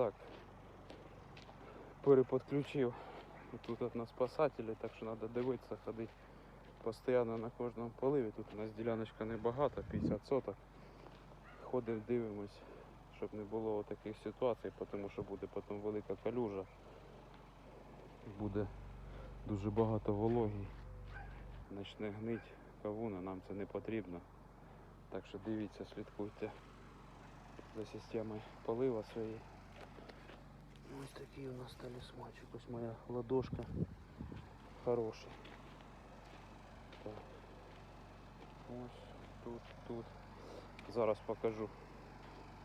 Так. Переподключив. Тут на спасателі, так що треба дивитися, ходити постійно на кожному поливі. Тут у нас діляночка небагата, 50 соток. Ходимо, дивимось, щоб не було таких ситуацій, тому що буде потім велика калюжа. Буде дуже багато вологі. Почне гнить кавун, а нам це не потрібно. Так що дивіться, слідкуйте за системою полива своєї. Ось такий у нас талісманчик. Ось моя ладошка. Хороший. Так. Ось тут, тут. Зараз покажу.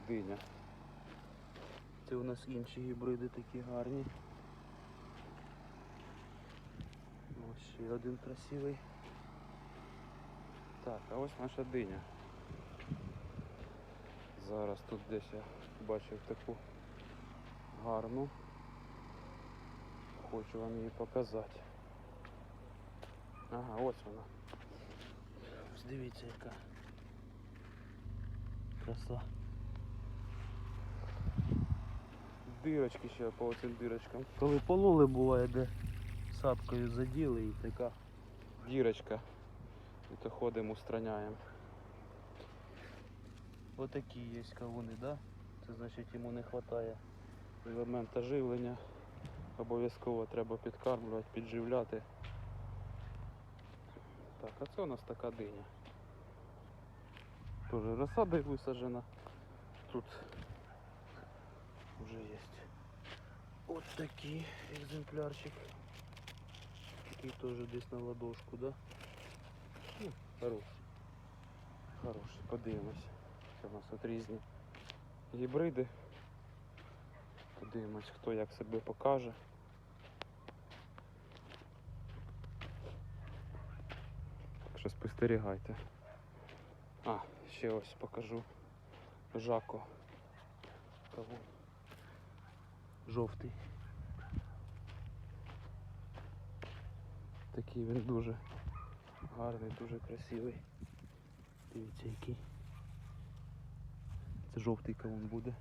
Диня. Це у нас інші гібриди такі гарні. Ось ще один красивий. Так, а ось наша диня. Зараз тут десь я бачив таку гарну. Хочу вам її показати. Ага, ось вона. Дивіться яка. Краса. Дирочки ще по цим дирочкам. Коли пололи буває, де сапкою заділи і така. Дірочка. І то ходимо, устраняємо. Отакі є кавуни, да? Це значить йому не вистачає. Елемента живлення. Обов'язково треба підкармлювати, підживляти. Так, а це у нас така диня. Тоже розсада висаджена. Тут вже є. От такий екземплярчик. Такий теж десь на ладошку, да? Ну, хороший. Хороший, подивимось. Це у нас тут різні гібриди. Подивимось, хто як себе покаже. Так що спостерігайте. А, ще ось покажу. Жако. Кого? Жовтий. Такий він дуже гарний, дуже красивий. Дивіться який. Це жовтий кавун буде.